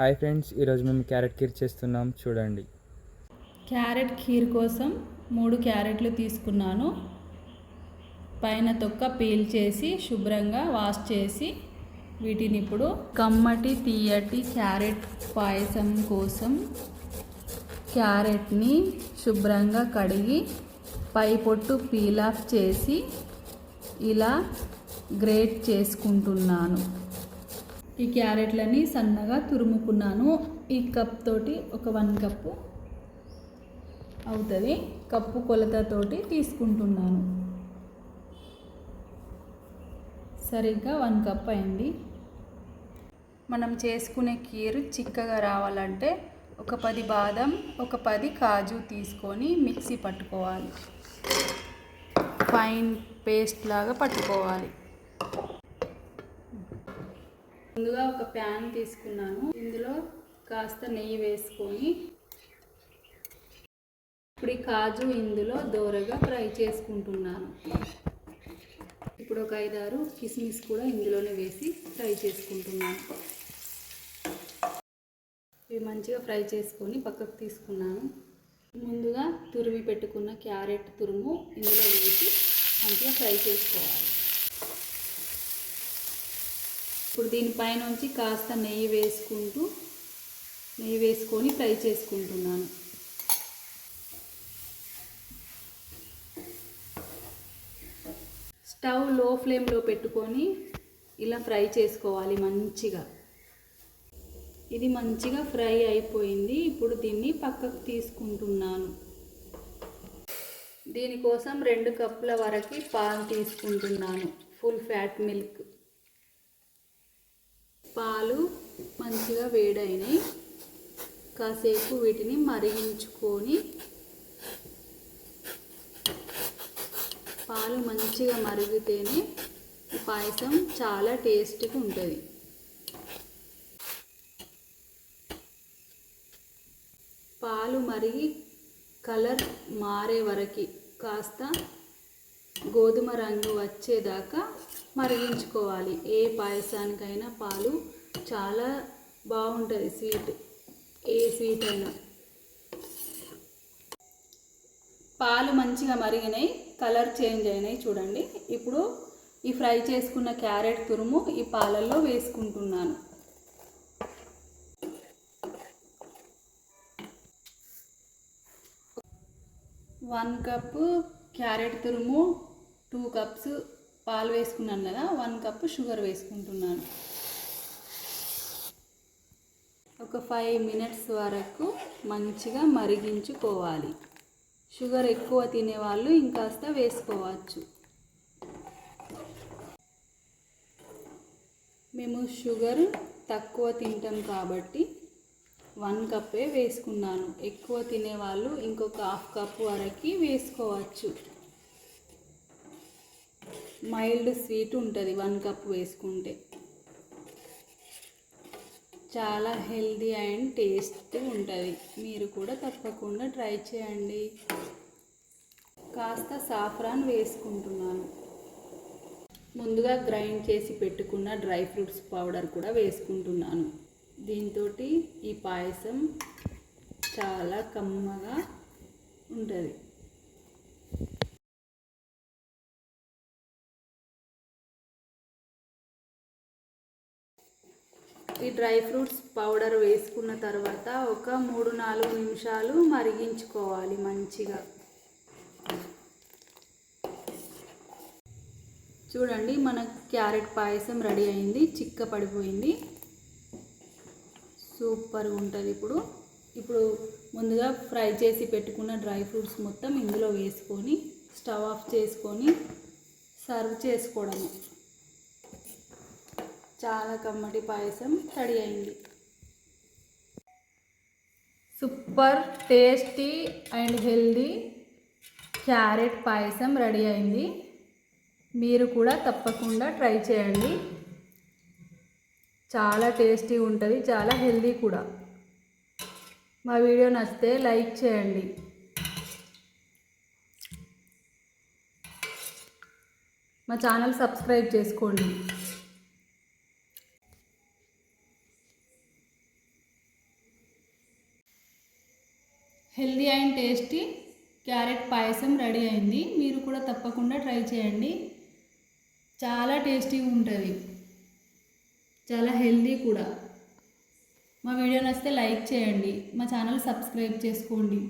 Hi friends ఈరోజు మేము carrot kheer చేస్తున్నాం. చూడండి. క్యారెట్ ఖీర్ కోసం మూడు క్యారెట్లు తీసుకున్నాను. పైన తొక్క పీల్ చేసి శుభ్రంగా వాష్ చేసి వీటిని ఇప్పుడు కమ్మటి తీయటి క్యారెట్ పాయసం కోసం క్యారెట్ని శుభ్రంగా కడిగి పై పొట్టు పీల్ ఆఫ్ చేసి ఇలా గ్రేట్ చేసుకుంటున్నాను. ఈ క్యారెట్లని సన్నగా తురుముకున్నాను. ఈ కప్ తోటి ఒక వన్ కప్పు అవుతుంది. కప్పు కొలతతోటి తీసుకుంటున్నాను. సరిగ్గా వన్ కప్ అయింది. మనం చేసుకునే కీరు చిక్కగా రావాలంటే ఒక పది బాదం ఒక పది కాజు తీసుకొని మిక్సీ పట్టుకోవాలి. ఫైన్ పేస్ట్ లాగా పట్టుకోవాలి. ముందుగా ఒక ప్యాన్ తీసుకున్నాను. ఇందులో కాస్త నెయ్యి వేసుకొని ఇప్పుడు ఈ కాజు ఇందులో దోరగా ఫ్రై చేసుకుంటున్నాను. ఇప్పుడు ఒక ఐదారు కిస్మిస్ కూడా ఇందులోనే వేసి ఫ్రై చేసుకుంటున్నాను. ఇవి మంచిగా ఫ్రై చేసుకొని పక్కకు తీసుకున్నాను. ముందుగా తురిమి పెట్టుకున్న క్యారెట్ తురుము ఇందులో వేసి మంచిగా ఫ్రై చేసుకోవాలి. ఇప్పుడు దీనిపైనుంచి కాస్త నెయ్యి వేసుకుంటూ నెయ్యి వేసుకొని ఫ్రై చేసుకుంటున్నాను. స్టవ్లో ఫ్లేమ్లో పెట్టుకొని ఇలా ఫ్రై చేసుకోవాలి మంచిగా. ఇది మంచిగా ఫ్రై అయిపోయింది. ఇప్పుడు దీన్ని పక్కకు తీసుకుంటున్నాను. దీనికోసం రెండు కప్పుల వరకు పాలు తీసుకుంటున్నాను. Full fat milk. పాలు మంచిగా వేడైనాయి కాసేపు వీటిని మరిగించుకొని పాలు మంచిగా మరిగితేనే పాయసం చాలా టేస్ట్గా ఉంటుంది. పాలు మరిగి కలర్ మారే వరకు కాస్త గోధుమ రంగు వచ్చేదాకా మరిగించుకోవాలి. ఏ పాయసానికైనా పాలు చాలా బాగుంటుంది స్వీట్. ఏ స్వీట్ అయినా. పాలు మంచిగా మరిగినాయి. కలర్ చేంజ్ అయినాయి చూడండి. ఇప్పుడు ఈ ఫ్రై చేసుకున్న క్యారెట్ తురుము ఈ పాలల్లో వేసుకుంటున్నాను. వన్ కప్పు క్యారెట్ తురుము టూ కప్స్ పాలు వేసుకున్నాను కదా వన్ కప్ షుగర్ వేసుకుంటున్నాను. ఒక ఫైవ్ మినిట్స్ వరకు మంచిగా మరిగించుకోవాలి. షుగర్ ఎక్కువ తినేవాళ్ళు ఇంకాస్త వేసుకోవచ్చు. మేము షుగర్ తక్కువ తింటాం కాబట్టి వన్ కప్పే వేసుకున్నాను. ఎక్కువ తినేవాళ్ళు ఇంకొక హాఫ్ కప్ వరకు వేసుకోవచ్చు. మైల్డ్ స్వీట్ ఉంటుంది వన్ కప్ వేసుకుంటే. చాలా హెల్దీ అండ్ టేస్ట్ ఉంటుంది. మీరు కూడా తప్పకుండా ట్రై చేయండి. కాస్త సాఫ్రాన్ వేసుకుంటున్నాను. ముందుగా గ్రైండ్ చేసి పెట్టుకున్న డ్రై ఫ్రూట్స్ పౌడర్ కూడా వేసుకుంటున్నాను. దీంతో ఈ పాయసం చాలా కమ్మగా ఉంటుంది. ఈ డ్రై ఫ్రూట్స్ పౌడర్ వేసుకున్న తర్వాత ఒక మూడు నాలుగు నిమిషాలు మరిగించుకోవాలి మంచిగా. చూడండి మన క్యారెట్ పాయసం రెడీ అయింది చిక్క పడిపోయింది. సూపర్గా ఉంటుంది ఇప్పుడు. ఇప్పుడు ముందుగా ఫ్రై చేసి పెట్టుకున్న డ్రై ఫ్రూట్స్ మొత్తం ఇందులో వేసుకొని స్టవ్ ఆఫ్ చేసుకొని సర్వ్ చేసుకోవడమే. చాలా కమ్మటి పాయసం రెడీ అయింది. Super tasty and healthy carrot payasam ready అయింది. మీరు కూడా తప్పకుండా ట్రై చేయండి. చాలా టేస్టీ ఉంటుంది చాలా హెల్దీ కూడా. మా వీడియో నచ్చితే లైక్ చేయండి. మా ఛానల్ సబ్స్క్రైబ్ చేసుకోండి. Healthy and tasty carrot payasam ready అయింది. మీరు కూడా తప్పకుండా ట్రై చేయండి. చాలా టేస్టీగా ఉంటుంది. చాలా హెల్దీ కూడా. మా వీడియో నచ్చితే లైక్ చేయండి. మా ఛానల్ సబ్స్క్రైబ్ చేసుకోండి.